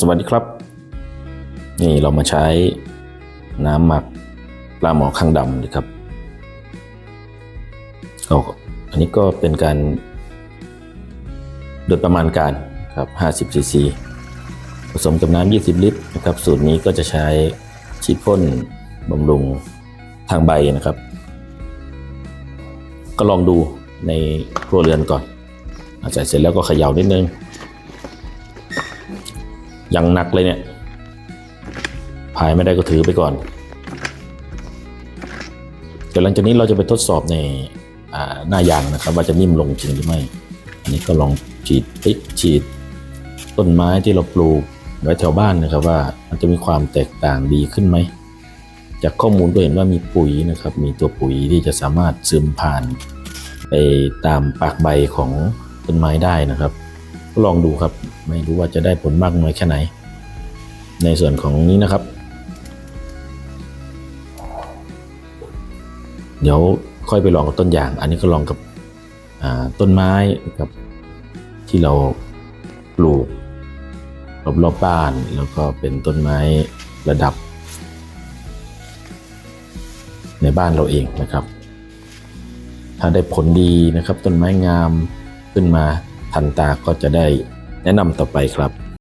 สวัสดีครับ นี่เรามาใช้น้ำหมักปลาหมอข้างดำนะครับก็อันนี้ก็เป็นการ โดยประมาณการครับ50ซีซีผสมกับน้ำ20 ลิตรนะครับ สูตรนี้ก็จะใช้ฉีดพ่นบำรุงทางใบนะครับ ก็ลองดูในครัวเรือนก่อนอาใส่เสร็จแล้วก็เขย่านิดนึง อยังหนักเลยเนี่ยพายไม่ได้ก็ถือไปก่อน เดี๋ยวหลังจากนี้เราจะไปทดสอบในอ่าหน้ายางนะครับ ว่าจะนิ่มลงจริงหรือไม่ อันนี้ก็ลองฉีดพริกฉีดต้นไม้ที่เราปลูกไว้แถวบ้านนะครับว่ามันจะมีความแตกต่างดีขึ้นไหม จากข้อมูลก็เห็นว่ามีปุ๋ยนะครับ มีตัวปุ๋ยที่จะสามารถซึมผ่าน ไปตามปากใบของต้นไม้ได้นะครับ ลองดูครับ ไม่รู้ว่าจะได้ผลมากน้อยแค่ไหน ในส่วนของนี้นะครับ เดี๋ยวค่อยไปลองกับต้นยาง อันนี้ก็ลองกับต้นไม้กับที่เราปลูกรอบๆบบ้านแล้วก็เป็นต้นไม้ระดับ ในบ้านเราเองนะครับ ถ้าได้ผลดีนะครับ ต้นไม้งามขึ้นมา ทันตาก็จะได้แนะนำต่อไปครับ